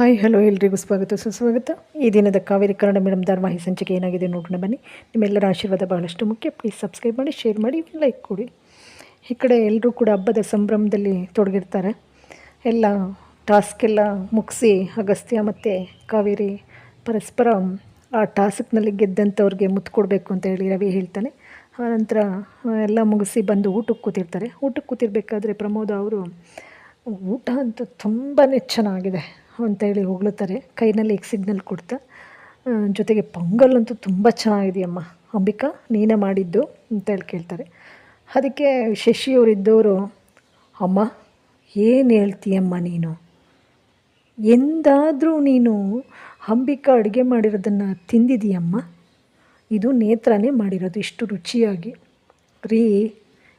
Hi, hello ಎಲ್ರಿಗೂ ಸ್ವಾಗತ, ಸುಸ್ವಾಗತ. ಈ ದಿನದ ಕಾವೇರಿ ಕನ್ನಡ ಮೇಡಮ್ ಧಾರವಾಹಿ ಸಂಚಿಕೆ ಏನಾಗಿದೆ ನೋಡೋಣ ಬನ್ನಿ. ನಿಮ್ಮೆಲ್ಲರ ಆಶೀರ್ವಾದ ಬಹಳಷ್ಟು ಮುಖ್ಯ. ಪ್ಲೀಸ್ ಸಬ್ಸ್ಕ್ರೈಬ್ ಮಾಡಿ ಶೇರ್ ಮಾಡಿ ಲೈಕ್ ಕೊಡಿ. ಈ ಕಡೆ ಎಲ್ಲರೂ ಕೂಡ ಹಬ್ಬದ ಸಂಭ್ರಮದಲ್ಲಿ ತೊಡಗಿರ್ತಾರೆ. ಎಲ್ಲ ಟಾಸ್ಕ್ ಎಲ್ಲ ಮುಗಿಸಿ ಅಗಸ್ತ್ಯ ಮತ್ತು ಕಾವೇರಿ ಪರಸ್ಪರ ಆ ಟಾಸ್ಕ್ನಲ್ಲಿ ಗೆದ್ದಂಥವ್ರಿಗೆ ಮುತ್ತು ಕೊಡಬೇಕು ಅಂತ ಹೇಳಿ ರವಿ ಹೇಳ್ತಾನೆ. ಆನಂತರ ಎಲ್ಲ ಮುಗಿಸಿ ಬಂದು ಊಟಕ್ಕೆ ಕೂತಿರ್ತಾರೆ. ಊಟಕ್ಕೆ ಕೂತಿರ್ಬೇಕಾದ್ರೆ ಪ್ರಮೋದ ಅವರು, ಊಟ ಅಂತೂ ತುಂಬಾ ಚೆನ್ನಾಗಿದೆ. ಅಂತೇಳಿ ಹೊಗಳುತ್ತಾರೆ ಕೈನಲ್ಲಿ ಎಗ್ ಸಿಗ್ನಲ್ ಕೊಡ್ತಾ ಜೊತೆಗೆ ಪೊಂಗಲ್ ಅಂತೂ ತುಂಬ ಚೆನ್ನಾಗಿದೆಯಮ್ಮ. ಅಂಬಿಕಾ, ನೀನೇ ಮಾಡಿದ್ದು ಅಂತೇಳಿ ಕೇಳ್ತಾರೆ. ಅದಕ್ಕೆ ಶಶಿಯವರಿದ್ದವರು, ಅಮ್ಮ, ಏನು ಹೇಳ್ತೀಯಮ್ಮ ನೀನು? ಎಂದಾದರೂ ನೀನು ಅಂಬಿಕಾ ಅಡುಗೆ ಮಾಡಿರೋದನ್ನು ತಿಂದಿದೀಯಮ್ಮ? ಇದು ನೇತ್ರನೇ ಮಾಡಿರೋದು, ಇಷ್ಟು ರುಚಿಯಾಗಿ. ರೀ,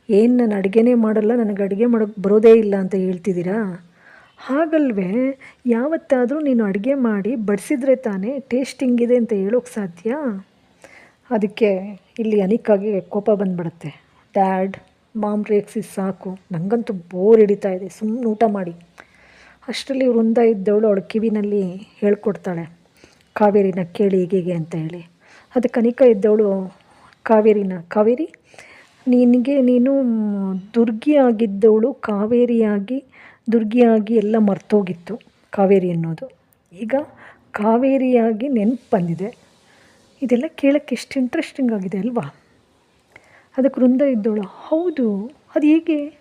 ಏನು, ನಾನು ಅಡುಗೆನೇ ಮಾಡಲ್ಲ, ನನಗೆ ಅಡುಗೆ ಮಾಡೋಕ್ಕೆ ಬರೋದೇ ಇಲ್ಲ ಅಂತ ಹೇಳ್ತಿದ್ದೀರಾ? ಹಾಗಲ್ವೇ? ಯಾವತ್ತಾದರೂ ನೀನು ಅಡುಗೆ ಮಾಡಿ ಬಡಿಸಿದ್ರೆ ತಾನೇ ಟೇಸ್ಟ್ ಹಿಂಗಿದೆ ಅಂತ ಹೇಳೋಕೆ ಸಾಧ್ಯ? ಅದಕ್ಕೆ ಇಲ್ಲಿ ಅನಿಕಾಗೆ ಕೋಪ ಬಂದ್ಬಿಡುತ್ತೆ. ಡ್ಯಾಡ್, ಮಾಮ್ ರೇಕ್ಸಿ ಸಾಕು. ನನಗಂತೂ ಬೋರ್ ಹಿಡಿತಾ ಇದೆ. ಸುಮ್ಮನೆ ಊಟ ಮಾಡಿ. ಅಷ್ಟರಲ್ಲಿ ವೃಂದ ಇದ್ದವಳು ಅವಳು ಕಿವಿನಲ್ಲಿ ಹೇಳ್ಕೊಡ್ತಾಳೆ. ಕಾವೇರಿನ ಕೇಳಿ ಹೀಗೆ ಅಂತ ಹೇಳಿ. ಅದಕ್ಕೆ ಅನಿಕಾ ಇದ್ದವಳು, ಕಾವೇರಿನ, ಕಾವೇರಿ? ನಿನಗೆ ನೀನು ದುರ್ಗಿ ಆಗಿದ್ದವಳು ಕಾವೇರಿಯಾಗಿ, ದುರ್ಗಿಯಾಗಿ ಎಲ್ಲ ಮರ್ತೋಗಿತ್ತು ಕಾವೇರಿ ಅನ್ನೋದು. ಈಗ ಕಾವೇರಿಯಾಗಿ ನೆನಪು ಬಂದಿದೆ ಇದೆಲ್ಲ ಕೇಳೋಕ್ಕೆ ಎಷ್ಟು ಇಂಟ್ರೆಸ್ಟಿಂಗ್ ಆಗಿದೆ ಅಲ್ವಾ? ಅದಕ್ಕೆ ವೃಂದ ಇದ್ದವಳು, ಹೌದು, ಅದು ಹೇಗೆ?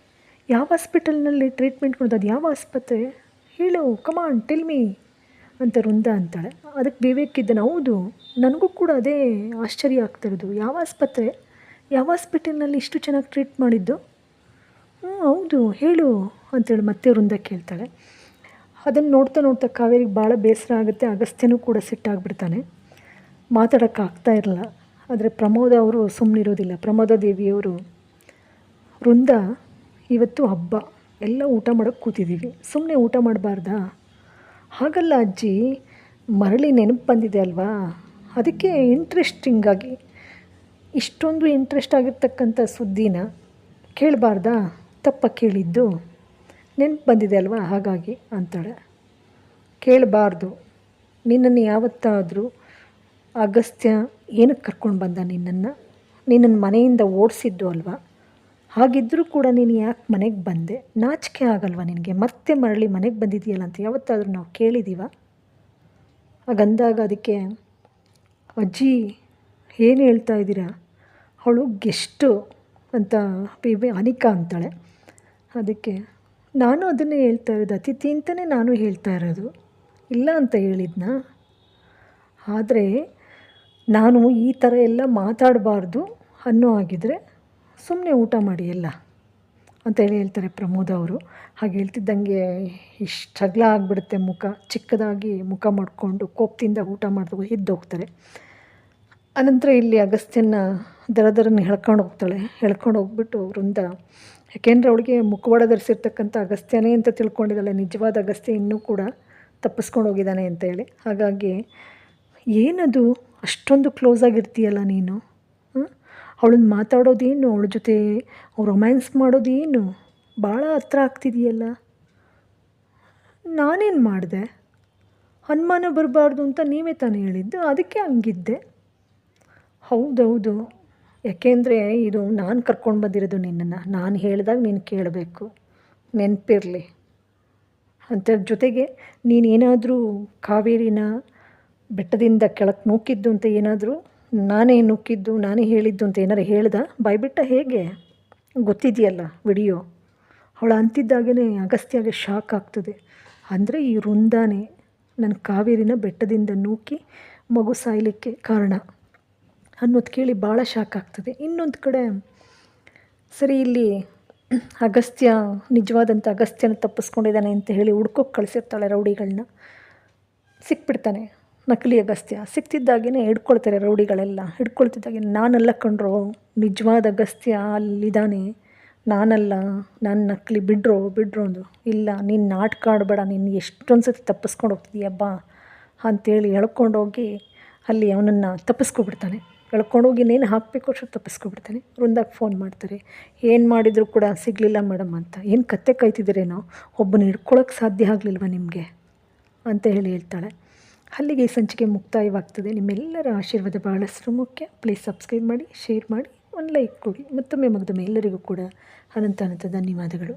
ಯಾವ ಹಾಸ್ಪಿಟಲ್ನಲ್ಲಿ ಟ್ರೀಟ್ಮೆಂಟ್ ಕೊಡೋದು, ಅದು ಯಾವ ಆಸ್ಪತ್ರೆ? ಹೇಳು ಕಮಾನ್ ಟೆಲ್ ಮೀ ಅಂತ ವೃಂದ ಅಂತಾಳೆ. ಅದಕ್ಕೆ ವಿವೇಕ್ ಇದ್ದಾನೆ, ಹೌದು, ನನಗೂ ಕೂಡ ಅದೇ ಆಶ್ಚರ್ಯ ಆಗ್ತಿರೋದು ಯಾವ ಆಸ್ಪತ್ರೆ? ಯಾವ ಹಾಸ್ಪಿಟಲ್ನಲ್ಲಿ ಇಷ್ಟು ಚೆನ್ನಾಗಿ ಟ್ರೀಟ್ ಮಾಡಿದ್ದು? ಹ್ಞೂ ಹೌದು, ಹೇಳು ಅಂತೇಳಿ ಮತ್ತೆ ವೃಂದ ಕೇಳ್ತಾಳೆ. ಅದನ್ನು ನೋಡ್ತಾ ನೋಡ್ತಾ ಕಾವೇರಿಗೆ ಭಾಳ ಬೇಸರ ಆಗುತ್ತೆ, ಅಗಸ್ತ್ಯನೂ ಕೂಡ ಸಿಟ್ಟಾಗ್ಬಿಡ್ತಾನೆ ಮಾತಾಡೋಕ್ಕಾಗ್ತಾ ಇರಲ್ಲ, ಆದರೆ ಪ್ರಮೋದ ಅವರು ಸುಮ್ಮನಿರೋದಿಲ್ಲ ಪ್ರಮೋದ ದೇವಿಯವರು, ವೃಂದ, ಇವತ್ತು ಹಬ್ಬ, ಎಲ್ಲ ಊಟ ಮಾಡೋಕ್ಕೆ ಕೂತಿದ್ದೀವಿ ಸುಮ್ಮನೆ ಊಟ ಮಾಡಬಾರ್ದಾ? ಹಾಗಲ್ಲ ಅಜ್ಜಿ, ಮರಳಿ ನೆನಪು ಬಂದಿದೆ ಅಲ್ವಾ? ಅದಕ್ಕೆ ಇಂಟ್ರೆಸ್ಟಿಂಗಾಗಿ ಇಷ್ಟೊಂದು ಇಂಟ್ರೆಸ್ಟ್ ಆಗಿರ್ತಕ್ಕಂಥ ಸುದ್ದಿನ ಕೇಳಬಾರ್ದಾ? ತಪ್ಪ ಕೇಳಿದ್ದು ನೆನಪು ಬಂದಿದೆ ಅಲ್ವಾ? ಹಾಗಾಗಿ ಅಂತಾಳೆ. ಕೇಳಬಾರ್ದು. ನಿನ್ನನ್ನು ಯಾವತ್ತಾದರೂ ಅಗಸ್ತ್ಯ ಏನಕ್ಕೆ ಕರ್ಕೊಂಡು ಬಂದ ನಿನ್ನನ್ನು? ನಿನ್ನನ್ನು ಮನೆಯಿಂದ ಓಡಿಸಿದ್ದು ಅಲ್ವಾ? ಹಾಗಿದ್ದರೂ ಕೂಡ ನೀನು ಯಾಕೆ ಮನೆಗೆ ಬಂದೆ? ನಾಚಿಕೆ ಆಗಲ್ವಾ ನಿನಗೆ? ಮತ್ತೆ ಮರಳಿ ಮನೆಗೆ ಬಂದಿದೆಯಲ್ಲ ಅಂತ ಯಾವತ್ತಾದರೂ ನಾವು ಕೇಳಿದ್ದೀವ? ಹಾಗಂದಾಗ ಅದಕ್ಕೆ ಅಜ್ಜಿ ಏನು ಹೇಳ್ತಾ ಇದ್ದೀರಾ? ಅವಳು ಗೆಸ್ಟು ಅಂತ ಬಿ ಬಿ ಅನಿಕಾ ಅಂತಾಳೆ. ಅದಕ್ಕೆ ನಾನು ಅದನ್ನೇ ಹೇಳ್ತಾ ಇರೋದು, ಅತಿಥಿ ಅಂತಲೇ ನಾನು ಹೇಳ್ತಾ ಇರೋದು. ಇಲ್ಲ ಅಂತ ಹೇಳಿದ್ನ? ಆದರೆ ನಾನು ಈ ಥರ ಎಲ್ಲ ಮಾತಾಡಬಾರ್ದು ಅನ್ನೋ ಆಗಿದ್ರೆ ಸುಮ್ಮನೆ ಊಟ ಮಾಡಿ ಎಲ್ಲ ಅಂತೇಳಿ ಹೇಳ್ತಾರೆ ಪ್ರಮೋದ ಅವರು. ಹಾಗೆ ಹೇಳ್ತಿದ್ದಂಗೆ ಇಷ್ಟು ಜಗಳ ಆಗಿಬಿಡುತ್ತೆ ಮುಖ, ಚಿಕ್ಕದಾಗಿ ಮುಖ ಮಾಡಿಕೊಂಡು ಕೋಪದಿಂದ ಊಟ ಮಾಡಿದ್ರು ಎದ್ದೋಗ್ತಾರೆ ಅನಂತರ ಇಲ್ಲಿ ಅಗಸ್ತ್ಯನ ದರ ದರನ ಹೇಳ್ಕೊಂಡು ಹೋಗ್ತಾಳೆ. ಹೇಳ್ಕೊಂಡು ಹೋಗ್ಬಿಟ್ಟು ವೃಂದ, ಯಾಕೆಂದರೆ ಅವಳಿಗೆ ಮುಖವಾಡ ಧರಿಸಿರ್ತಕ್ಕಂಥ ಅಗಸ್ತ್ಯನೇ ಅಂತ ತಿಳ್ಕೊಂಡಿದ್ದಾಳೆ. ನಿಜವಾದ ಅಗಸ್ತ್ಯ ಇನ್ನೂ ಕೂಡ ತಪ್ಪಿಸ್ಕೊಂಡು ಹೋಗಿದ್ದಾನೆ ಅಂತೇಳಿ ಹಾಗಾಗಿ ಏನದು? ಅಷ್ಟೊಂದು ಕ್ಲೋಸ್ ಆಗಿರ್ತೀಯಲ್ಲ ನೀನು? ಅವಳನ್ನ ಮಾತಾಡೋದೇನು? ಅವಳ ಜೊತೆ ರೊಮ್ಯಾನ್ಸ್ ಮಾಡೋದೇನು? ಭಾಳ ಹತ್ರ ಆಗ್ತಿದೆಯಲ್ಲ? ನಾನೇನು ಮಾಡಿದೆ? ಅನುಮಾನ ಬರಬಾರ್ದು ಅಂತ ನೀವೇ ತಾನೇ ಹೇಳಿದ್ದು. ಅದಕ್ಕೆ ಹಂಗಿದ್ದೆ. ಹೌದೌದು. ಯಾಕೆಂದರೆ ಇದು ನಾನು ಕರ್ಕೊಂಡು ಬಂದಿರೋದು ನಿನ್ನನ್ನು. ನಾನು ಹೇಳಿದಾಗ ನೀನು ಕೇಳಬೇಕು. ನೆನಪಿರಲಿ. ಅಂತ ಜೊತೆಗೆ ನೀನೇನಾದರೂ ಕಾವೇರಿನ ಬೆಟ್ಟದಿಂದ ಕೆಳಕ್ಕೆ ನೂಕಿದ್ದು ಅಂತ ಏನಾದರೂ, ನಾನೇ ನೂಕಿದ್ದು, ನಾನೇ ಹೇಳಿದ್ದು ಅಂತ ಏನಾರು ಹೇಳ್ದ? ಬಾಯ್ಬಿಟ್ಟ ಹೇಗೆ? ಗೊತ್ತಿದೆಯಲ್ಲ ವಿಡಿಯೋ. ಅವಳು ಅಂತಿದ್ದಾಗೇ ಅಗಸ್ತ್ಯಾಗೆ ಶಾಕ್ ಆಗ್ತದೆ. ಅಂದರೆ ಈ ವೃಂದಾನೇ ನನ್ನ ಕಾವೇರಿನ ಬೆಟ್ಟದಿಂದ ನೂಕಿ ಮಗು ಸಾಯಲಿಕ್ಕೆ ಕಾರಣ. ಅನ್ನೋದು ಕೇಳಿ ಭಾಳ ಶಾಕ್ ಆಗ್ತದೆ. ಇನ್ನೊಂದು ಕಡೆ ಸರಿ ಇಲ್ಲಿ ಅಗಸ್ತ್ಯ ನಿಜವಾದಂಥ ಅಗಸ್ತ್ಯನ ತಪ್ಪಿಸ್ಕೊಂಡಿದ್ದಾನೆ ಅಂತ ಹೇಳಿ ಹುಡ್ಕೋಕ್ಕೆ ಕಳಿಸಿರ್ತಾಳೆ ರೌಡಿಗಳನ್ನ ಸಿಕ್ಬಿಡ್ತಾನೆ ನಕಲಿ ಅಗಸ್ತ್ಯ. ಸಿಕ್ತಿದ್ದಾಗೇ ಹಿಡ್ಕೊಳ್ತಾರೆ ರೌಡಿಗಳೆಲ್ಲ. ಹಿಡ್ಕೊಳ್ತಿದ್ದಾಗೆ ನಾನಲ್ಲ ಕಂಡ್ರೋ ನಿಜವಾದ ಅಗಸ್ತ್ಯ ಅಲ್ಲಿದ್ದಾನೆ. ನಾನಲ್ಲ, ನಾನು ನಕಲಿ ಬಿಡ್ರೋ ಬಿಡ್ರೋ ಅಂದು ಇಲ್ಲ, ನೀನು ನಾಟಕ ಆಡಬೇಡ, ನೀನು ಎಷ್ಟೊಂದು ಸತಿ ತಪ್ಪಿಸ್ಕೊಂಡು ಹೋಗ್ತಿದ್ದೀಯಬ್ಬ ಅಂತೇಳಿ ಹೇಳ್ಕೊಂಡೋಗಿ ಅಲ್ಲಿ ಅವನನ್ನು ತಪ್ಪಿಸ್ಕೊಬಿಡ್ತಾನೆ. ಎಳ್ಕೊಂಡೋಗಿ ಇನ್ನೇನು ಹಾಕಬೇಕು ಅಷ್ಟು ತಪ್ಪಿಸ್ಕೊಬಿಡ್ತಾನೆ. ವೃಂದಾಗಿ ಫೋನ್ ಮಾಡ್ತಾರೆ. ಏನು ಮಾಡಿದರೂ ಕೂಡ ಸಿಗಲಿಲ್ಲ ಮೇಡಮ್ ಅಂತ. ಏನು ಕತ್ತೆ ಕಾಯ್ತಿದ್ದೀರೇನೋ? ಒಬ್ಬನ ಹಿಡ್ಕೊಳಕ್ಕೆ ಸಾಧ್ಯ ಆಗಲಿಲ್ವ ನಿಮಗೆ? ಅಂತ ಹೇಳಿ ಹೇಳ್ತಾಳೆ. ಅಲ್ಲಿಗೆ ಈ ಸಂಚಿಕೆ ಮುಕ್ತಾಯವಾಗ್ತದೆ. ನಿಮ್ಮೆಲ್ಲರ ಆಶೀರ್ವಾದ ಬಹಳಷ್ಟು ಮುಖ್ಯ. ಪ್ಲೀಸ್ ಸಬ್ಸ್ಕ್ರೈಬ್ ಮಾಡಿ ಶೇರ್ ಮಾಡಿ, ಒಂದು ಲೈಕ್ ಕೊಡಿ. ಮತ್ತೊಮ್ಮೆ ಮಗದೊಮ್ಮೆ ಎಲ್ಲರಿಗೂ ಕೂಡ ಅನಂತ ಅನಂತ ಧನ್ಯವಾದಗಳು.